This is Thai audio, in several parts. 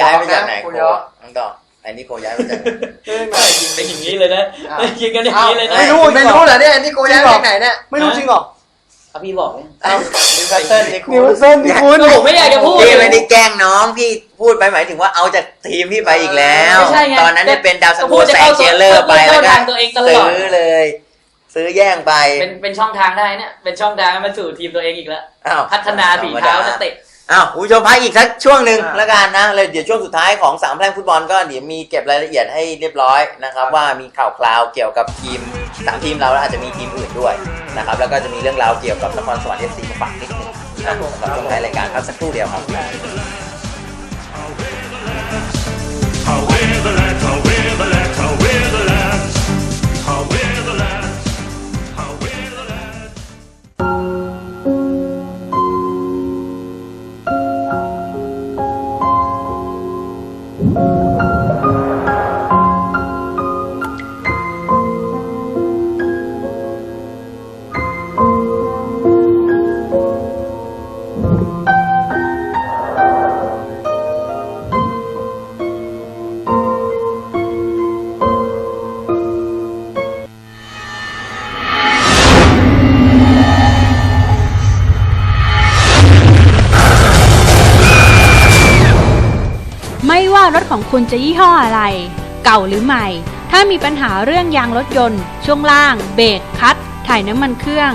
ย้ายมาจากไหนกูโคยอมน้องต่ออันนี้โคย้ายมาจากไหนเอ้ยเออยิงเป็นอย่างนี้เลยนะอ้าวเออยิงกันอย่างนี้เลยนะไม่รู้ไม่รู้เหรอเนี่ยอันนี้โคย้ายมาจากไหนเนี่ยไม่รู้จริงเหรอเอาพี่บอกเลยเอ้านิวคาสเซิลนี่คุนิวณเส้นที่คุณ ผมไม่อยากจะพูด พี่ไม่ได้แกล้งน้องพี่พูดไปหมายถึงว่าเอาจากทีมพี่ไปอีกแล้ว ไม่ใช่ไง ตอนนั้นเนี่ยเป็นดาวซันโวพูดจะแสเข้างเจเลอร์ไปแล้วก็เข้าทางตัวเองตลอด ซื้อเลย ซื้อแย่งไปเป็นเป็นช่องทางได้เนี่ย เป็นช่องทางให้มาสู่ทีมตัวเองอีกแล้ว อ้าวพัฒนาฝีเท้านักเตะ อ้าวคุณผู้ชมพักอีกสักช่วงหนึ่งอ่าแล้วกันนะเลยเดี๋ยวช่วงสุดท้ายของสามแพร่งฟุตบอลก็เดี๋ยวมีเก็บรายละเอียดให้เรียบร้อยนะครับ ว่ามีข่าวคราวเกี่ยวกับทีมสามทีมเราแล้วอาจจะมีทีมอื่นด้วยนะครับแล้วก็จะมีเรื่องราวเกี่ยวกับนครสวรรค์เอฟซีมาฝากนิดนึงนะครับสำหรับช่วงท้ายรายการพักสักครู่เดียวครับ Away the lads, ไของคุณจะยี่ห้ออะไร เก่าหรือใหม่ ถ้ามีปัญหาเรื่องยางรถยนต์ ช่วงล่าง เบรกคัด ถ่ายน้ำมันเครื่อง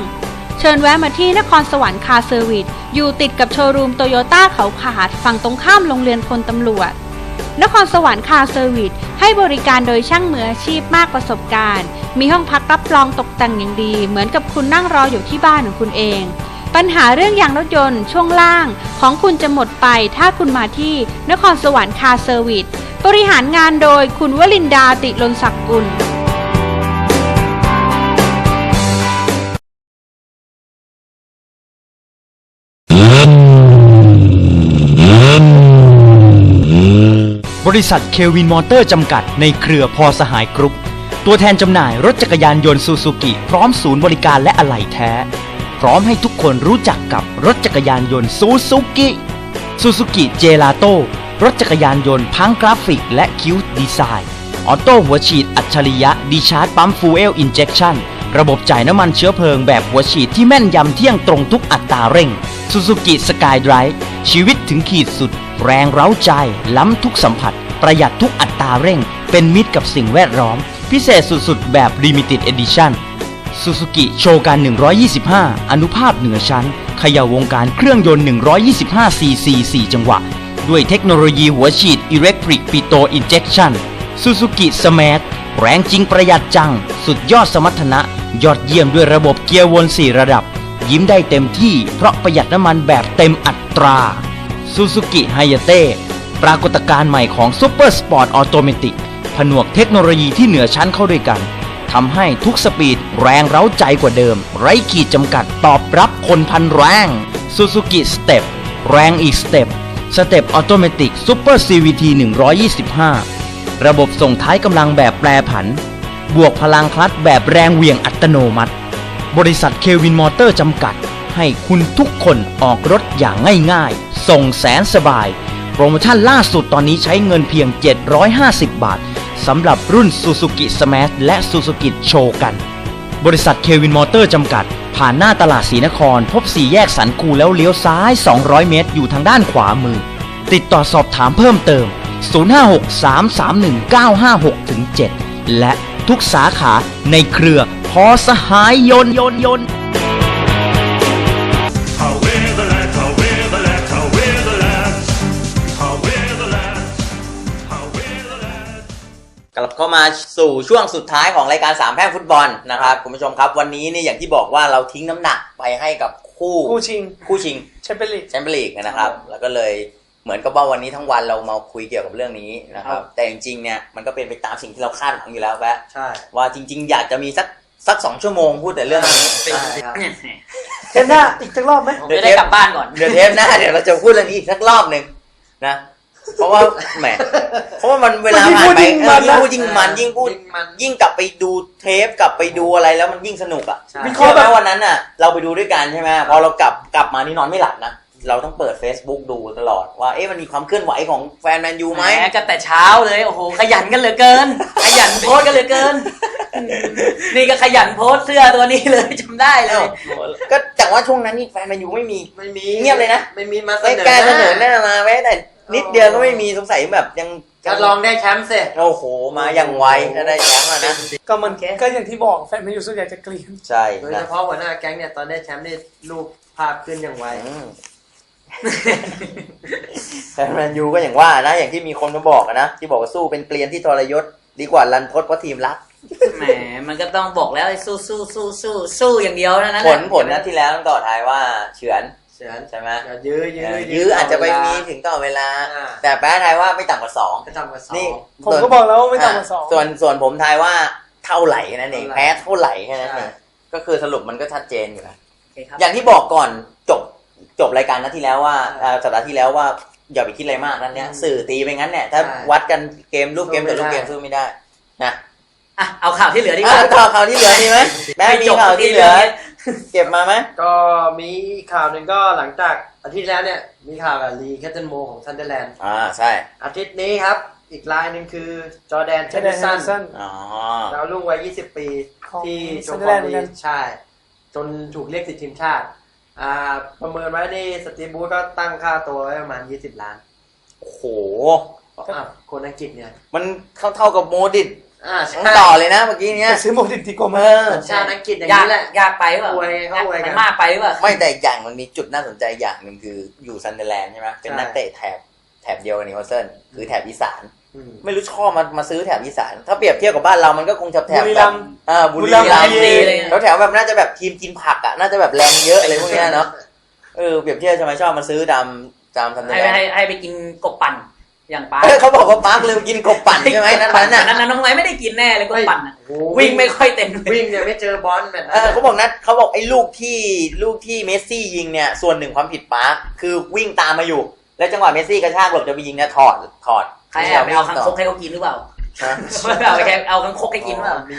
เชิญแวะมาที่นครสวรรค์คาร์เซอร์วิสอยู่ติดกับโชว์รูมโตโยต้าเขาขาดฝั่งตรงข้ามโรงเรียนพลตำรวจ นครสวรรค์คาร์เซอร์วิสให้บริการโดยช่างมืออาชีพมากประสบการณ์ มีห้องพักรับรองตกแต่งอย่างดี เหมือนกับคุณนั่งรออยู่ที่บ้านของคุณเอง ปัญหาเรื่องยางรถยนต์ช่วงล่างของคุณจะหมดไปถ้าคุณมาที่นครสวรรค์คาร์เซอร์วิสบริหารงานโดยคุณวลินดาติลนศักดิ์กุลบริษัทเควินมอเตอร์จำกัดในเครือพอสหายกรุ๊ป ตัวแทนจำหน่ายรถจักรยานยนต์ซูซูกิ พร้อมศูนย์บริการและอะไหล่แท้ พร้อมให้ทุกคนรู้จักกับรถจักรยานยนต์ซูซูกิซูซูกิเจลาโต้รถจักรยานยนต์พังกราฟิกและคิวดีไซน์ ออโต้หัวฉีดอัจฉริยะดีชาร์จปั๊มฟูเอลอินเจคชั่นระบบจ่ายน้ำมันเชื้อเพลิงแบบหัวฉีดที่แม่นยำเที่ยงตรงทุกอัตราเร่งซูซูกิสกายไดรฟ์ชีวิตถึงขีดสุด แรงเร้าใจ ล้ำทุกสัมผัส ประหยัดทุกอัตราเร่ง เป็นมิตรกับสิ่งแวดล้อม พิเศษสุดๆ แบบ Limited Edition ซูซูกิโชการ125 อนุภาพเหนือชั้นเขย่าวงการเครื่องยนต์ 125 cc 4จังหวะ ด้วยเทคโนโลยีหัวฉีด Electric Pitot Injection ซูซูกิสมาร์ทแรงจริงประหยัดจัง สุดยอดสมรรถนะ ยอดเยี่ยมด้วยระบบเกียร์วน 4 ระดับ ยิ้มได้เต็มที่เพราะประหยัดน้ำมันแบบเต็มอัตราซูซูกิไฮยาเต้ปรากฏการณ์ใหม่ของซูเปอร์สปอร์ตออโตเมติกผนวกเทคโนโลยีที่เหนือชั้นเข้าด้วยกัน ทำให้ทุกสปีดแรงเร้าใจกว่าเดิม ไร้ขีดจำกัดตอบรับคนพันแรงซูซูกิสเต็ปแรงอีกสเต็ปสเต็ปออโตเมติกซูเปอร์ CVT 125 ระบบส่งท้ายกำลังแบบแปรผัน บวกพลังคลัตช์แบบแรงเหวี่ยงอัตโนมัติ บริษัทเควินมอเตอร์จำกัด ให้คุณทุกคนออกรถอย่างง่ายๆ ส่งแสนสบาย โปรโมชั่นล่าสุดตอนนี้ใช้เงินเพียง 750 บาท สำหรับรุ่น Suzuki Smash และ Suzuki Show กัน บริษัทเควินมอเตอร์จำกัด ผ่านหน้าตลาดศรีนคร พบสี่แยกสันคูแล้วเลี้ยวซ้าย 200 เมตร อยู่ทางด้านขวามือ ติดต่อสอบถามเพิ่มเติม 056-331-956-7 และทุกสาขาในเครือพอสหายยนต์ยนยน กลับเข้ามาสู่ช่วงสุดท้ายของรายการสามแพร่งฟุตบอลนะครับคุณผู้ชมครับวันนี้เนี่ยอย่างที่บอกว่าเราทิ้งน้ำหนักไปให้กับคู่คู่ชิงคู่ชิงแชมเปี้ยนลีก แชมเปี้ยนลีกนะครับ แล้วก็เลยเหมือนกับว่าวันนี้ทั้งวันเรามาคุยเกี่ยวกับเรื่องนี้นะครับครับแต่จริงๆเนี่ยมันก็เป็นไปตามสิ่งที่เราคาดหวังอยู่แล้วแวะใช่ ว่าจริง ๆ อยากจะมีสักสักสองชั่วโมงพูดแต่เรื่องนี้ใช่ครับเทนหน้าอีกสักรอบไหมผมจะได้กลับบ้านก่อน เดี๋ยวเทปหน้าเดี๋ยวเราจะพูดเรื่องนี้อีกสักรอบหนึ่งนะ เพราะว่าแหมเพราะว่ามันเวลาผ่านไปเออยิ่งพูดยิ่งมันยิ่งพูด ยิ่งมัน ยิ่งกลับไปดูเทปกลับไปดูอะไรแล้วมันยิ่งสนุกอะใช่วิเคราะห์ไหมวันนั้นอะ เราไปดูด้วยกันใช่ไหมพอเรากลับกลับมานี่นอนไม่หลับนะเราต้องเปิด Facebook ดูตลอดว่าเอ๊ะมันมีความเคลื่อนไหวของแฟนแมนยูไหม แหมก็แต่เช้าเลยโอ้โหขยันกันเหลือเกิน ขยันโพสต์กันเหลือเกิน นี่ก็ขยันโพสต์เสื้อตัวนี้เลยจำได้เลเอ้า ย ก็จากว่าช่วงนั้นนี่แฟนแมนยูไม่มี ไม่มีเงียบเลยนะ ไม่มีมาเสไม่นอกล้ารเสนอหน้ามาแม้แต่ นิดเดียวก็ไม่มีสงสัยแบบยังจะลองได้แชมป์สิโอ้โห มาอย่างไวถ้าได้แชมป์อะนะ ก็มันก็อย่างที่บอกแฟนแมนยูส่วนใหญ่จะเกลียนใช่โดยนะเฉพาะหัวหน้าแก๊งเนี่ยตอนได้แชมป์นี่รูปภาพขึ้นอย่างไวอืมแฟนแมนยูก็อย่างว่านะ อย่างที่มีคนมาบอกอะนะ ที่บอกว่าสู้เป็นเกลียนที่ทรยศดีกว่ารันทดเพราะทีมรักแหมมันก็ต้องบอกแล้วไอ้สู้สู้สู้สู้สู้อย่างเดียวเท่านั้นผแหลละผลนัดที่แล้วต้องต่อท้ายว่าเฉือนเฉือนใช่ไหมอย่ายื้อยื้อเออยื้ออาจจะไปมีถึงต่อเวลาอ่าแต่แพ้ทายว่าไม่ต่ำกว่าสองไปทำกับสองนี่ผมก็บอกแล้วว่าไม่ต่ำกว่าสองส่วนส่วนผมทายว่าเท่าไหร่แค่นั่นเองเท่าไหร่แพ้เท่าไหร่แค่นั้นเอใช่งก็คือสรุปมันก็ชัดเจนอยู่นะโอเคครับอย่างที่บอกก่อนจบจบรายการนัดที่แล้วว่าเอ่อสัปดาห์ที่แล้วว่าอย่าไปคิดอะไรมากนั่นเนี้ยสื่อตีไปงั้นเนี่ยถ้าใช่วัดกันเกมรูปเกมสู้ต่อรูปไม่ได้เกมสู้ไม่ได้นะอะเอาข่าวที่เหลือดีกอะว่าข่าวข่าวที่เหลือมีไหมแม่มีข่าวที่เหลือ เก็บมาไหมก็มีข่าวหนึ่งก็หลังจากอาทิตย์แล้วเนี่ย มีข่าวกับลีแคตเทนโมของซันเดอร์แลนด์อ่าใช่อาทิตย์นี้ครับ อีกรายหนึ่งคือจอร์แดนเชจะนได้สันสั้นอ๋อดาวรุ่งวัย 20 ปีของที่โชซันว์เดอฟร์อแลร์นด์เหมือนกันมดีใช่ จนถูกเรียกติดทีมชาติ อ่า ประเมินไว้นี่สตีฟบูธก็ตั้งค่าตัวไว้ประมาณ 20 ล้าน โอ้โหเพราะอะคนอังกฤษเนี่ย มันเท่าเท่ากับโมดิต อ่าต้ใช่องต่อเลยนะเมื่อกี้เนี้ยไปซื้อโมดิดีกว่าเอมาอสัญชาติอังกฤษอย่างยากนี้แหละ ยากไปหรือเปล่าอวยเขาอวยกัน มันมากไปหรือเปล่าไม่แต่อีกอย่างมันมีจุดน่าสนใจอย่างหนึ่งคืออยู่ซันเดอร์แลนด์ใช่ไหมเป็นใช่นักเตะแถบแถบเดียวกับนิวคาสเซิลคือแถบอีสาน อืม ไม่รู้ชอบมามาซื้อแถบอีสาน ถ้าเปรียบเทียบกับบ้านเรามันก็คงจะแถบบุรีแบรับมย์อ่าบุรีบุรีรัรัมมย์ย์ดีเลยแถวแถวๆแบบน่าจะแบบทีมกินผักอะน่าจะแบบแรงเยอะอะไรพวกเนี้ยเนาะเออเปรียบเทียบทำไมชอบมาซื้อตามตามซันเดอให้ร์แลนให้ด์ให้ไปกินกบปั่น อย่างป้าเอ้ยเขาบอกว่าปาร์คลืมกินกบปั่นใช่ไหมนั่นนั้นน่ะนั้นน้องไม้ไม่ได้กินแน่เลยกบปั่นน่ะโอ้โหวิ่งไม่ค่อยเต็มเลยวิ่งเนี่ยไม่เจอบอลแบบเอนั้นอเขาบอกนัดเขาบอกไอ้ลูกที่ลูกที่เมสซี่ยิงเนี่ยส่วนหนึ่งความผิดปาร์คคือวิ่งตามมาอยู่ แล้วจังหวะเมสซี่กระชากหลบจะไปยิงเนี่ยถอดถอดใครแอบไปเอาคังคกให้เขากินหรือเปล่าฮะเอาไปแค่เอาคังคกให้กินหรือเปล่ามี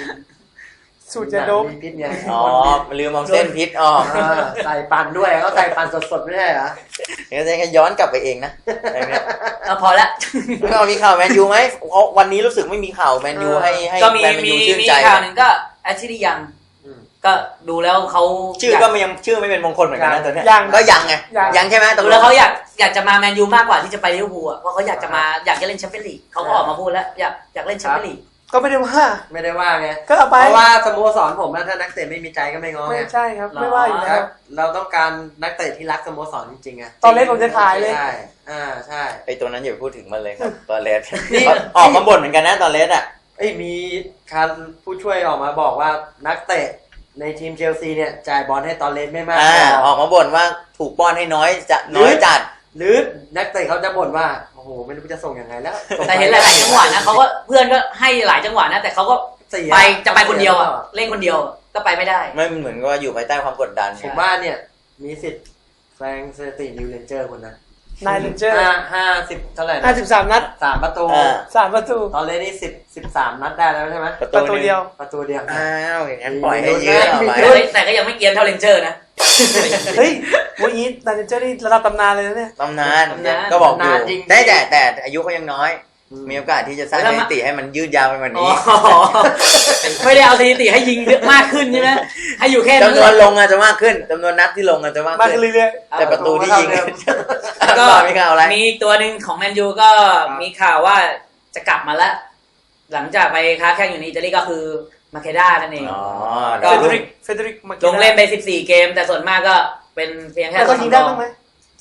สูตรจะโดบมีพิษไงอ๋อลืมเอาเส้นพิษออกอ่าใส่ปั่นด้วยเขาใส่ปั่นสดๆไม่ใช่เหรอ เดี๋ยวจะย้อนกลับไปเองนะอะไรเนี่ยเอาพอละเรามีข่าวแมนยูไหมเพราะวันนี้รู้สึกไม่มีข่าวแมนยูให้ให้ก็มีแฟนแมนมียูชื่นมีใจข่าวหนึ่งก็แอชลียังอืมก็ดูแล้วเขาชื่อก็ไม่ยังชื่อไม่เป็นมงคลเหมือนกันนะตัวเนี้ยยังก็ยังไงยัง ยังใช่ไหมตดูกลแล้วงเขาอยากอยากจะมาแมนยูมากกว่าที่จะไปลิเวอร์พูลอะเพราะเขาอยากจะมาอยากจะเล่นแชมเปี้ยนลีกเขาก็ออกมาพูดแล้วอยากอยากเล่นแชมเปี้ยนลีก ก็ไม่ได้ว่า ไม่ได้ว่าไงก็เอาไป เพราะว่าสโมสรผมนะถ้านักเตะไม่มีใจก็ไม่ง้อไม่ไงใช่ครับ ไม่ว่าอยู่คแล้รัวบเราต้องการนักเตะที่รักสโมสรจริงๆอะตอนเล่นผมจะขายเลย ใช่อ่าใช่ ไอตัวนั้นอย่าไปพูดถึงมันเลยครับ ตอนเลสนี่ ออกมาบ่นเหมือนกันนะตอนเลสอะ เอ้ยมีการผู้ช่วยออกมาบอกว่านักเตะในทีมเชลซีเนี่ยจ่ายบอลให้ตอนเล่นไม่มากอ่า พอออกมาบ่นว่าถูกป้อนให้น้อยจะน้อยจัด หรือนักเตะเขาจะบ่นว่าโอ้โหไม่รู้จะส่งยังไงแล้วส่งแต่เห็นหลายๆจังหวะนะเขาก็เพื่อนก็ให้หลายจังหวะนะแต่เขาก็เสียไปจะไปคนเดียวอะเล่นคนเดียวอะก็ไปไม่ได้ ไม่เหมือนกับว่าอยู่ภายใต้ความกดดัน ผมว่าเนี่ยมีสิทธิ์แซงสถิตินิวเลนเจอร์คนนั้น นายเลนเจอร์ห้าห้าสิบเท่าไหร่นะห้าสิบสามนัดสามประตู อ่า สามประตู ตอนเล่นนี่สิบสิบสามนัดได้แล้วใช่ไหมประประตูตูหนึ่งเดียว ประตูเดียว อ้าวอย่างนั้นปล่อยให้ยืดเอาไว้แต่แต่ก็ยังไม่เกรียนเท่าเลนเจอร์นะ เฮ้ยวันนี้นายเลนเจอร์นี่ระดับตำนานเลยนะเนี่ย ตำนานตำนานก็บอกอยู่นานจริง ได้แต่แต่อายุเขายังน้อยอื มมีโอกาสที่จะสร้างแล้วสมาถิติให้มันยืดยาวไปกว่าอ๋อนี้ ไม่ได้เอาสถิติให้ยิงเยอะมากขึ้นใช่ไหมให้อยู่แค่นั้นจำนวนลงอาจจะมากขึ้นจำนวนนัดที่ลงอาจจะมากมากขึ้ขึ้นนเรื่อยแต่ประตูที่ยิงก็ก็มีข่าวอะไรมีอีกตัวหนึ่งของแมนยูก็มีข่าวว่าจะกลับมาแล้ว หลังจากไปค้าแข่งอยู่ในอิตาลีก็คือมาเคด้านั่นเองอ๋อๆก็เฟเดริกเฟเดริกมาลงเล่นไป 14 เกม แต่ส่วนมากก็เป็นเพียงแค่แล้วก็ยิงได้บ้างไหม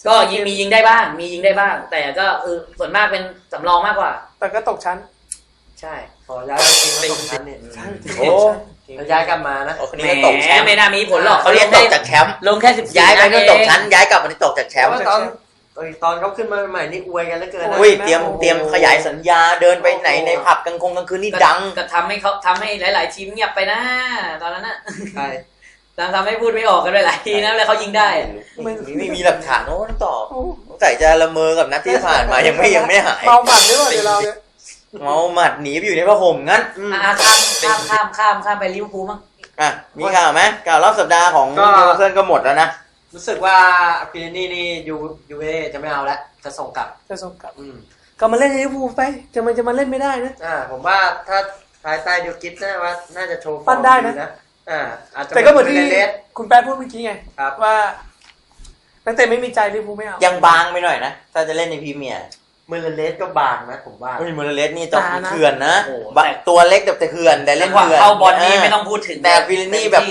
ก็ยิงมียิงได้บ้าง มียิงได้บ้าง แต่ก็คือส่วนมากเป็นสำรองมากกว่า แต่ก็ตกชั้น ใช่ ขอย้ายไปทีมแล้วตกชั้นเนี่ยโอ้แล้วย้ายกลับมานะโอ้คนแหนี้ก็ตกแชมมป์ไม่น่ามีผลหรอกเขาเขาเรีเรียยกกตได้กจากแชมป์ลงแค่14ย้ายไปนัก็ดตกเองชั้น ย้ายกลับมาที่ตกจากแชมป์เพราะตอนเอ้ยตอนเขาขึ้นมาใหม่นี่อวยกันแล้วเกินนะอุ้ยเตรียมเตรียมขยายสัญญาเดินไปไหนในผับกลางคงกลางคืนนี่ดังก็ทำให้เขาทำให้หลาย ๆ ทีมเงียบไปนะ ตอนนั้นน่ะใช่ ทำทำให้พูดไม่ออกกันไปหลายทีนะแล้วเขายิงได้ไม่ไม่มีหลักฐานโอ้ต้องตอบสงสัยจะละเมอกับนัดที่ผ่านมายังไม่ยังไม่หายเมาหมัดด้วยวะเดี๋ยวเราเนี่ยเมาหมัดหนีไปอยู่ในผ้าห่มงั้นอ่าข้ามข้ามข้ามข้ามข้ามไปลิเวอร์พูลมั้งอะมีข่าวไหมข่าวรอบสัปดาห์ของก็นิวคาสเซิลก็หมดแล้วนะรู้สึกว่าอากินี่นี่ยูยูเอจะไม่เอาแล้วจะส่งกลับจะส่งกลับอืมก็มาเล่นในลิเวอร์พูลไปจะมันจะมาเล่นไม่ได้นะอ่าผมว่าถ้าภายใต้ดิวกิสนะว่าน่าจะโชว์ฟอร์มปั้นได้นะ อ่าอาจจะแต่ก็เหมือนที่เลสคุณแป๊ดพูดเมื่อกี้ไงครับ ว่านักเตะไม่มีใจลิเวอร์พูลไม่เอา ยังบางไปหน่อยนะ ถ้าจะเล่นในพรีเมียร์มือเลสก็บางนะผมว่าเฮ้ยมูราเลสนี่จะตานะ เถื่อนนะโอ้โห บะตัวเล็กแต่เถื่อนแต่เล่จันงหวะเถื่อนเข้าบอลนี้ไม่ต้องพูดถึงแต่วิลนี่แบบ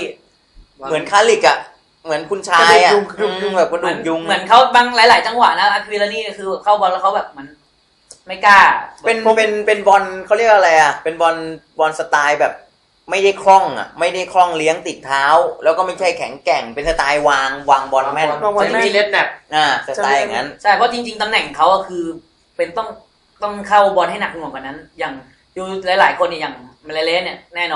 เหมือนคาลิกอะเหมือนคุณชายอะกระดูกยุง อืมแบบกระเหดูมือนกยุงเหมือนเขาบางหลาย ๆ จังหวะนะอาควิลานี่คือเข้าบอลแล้วเขาแบบเหมันไม่กล้า เป็นเป็นเป็นบอลเขาเรียกอะไรอะเป็นบอลบอลสไตล์แบบ ไม่ได้คล่องอะไม่ได้คล่องเลี้ยงติดเท้า แล้วก็ไม่ใช่แข็งแกร่งเป็นสไตล์วางวางบอลแม่นวางบอล จะมีเลสแนบอ่าสไตล์อย่างนั้น ใช่เพราะจริง ๆตำแหน่งเขาก็คือเป็นต้องต้องเข้าบอลให้หนักหน่วงกว่านั้น อย่างดูหลาย ๆ คนเนี่ยอย่างเมเลเลสเนี่ยแน่นอน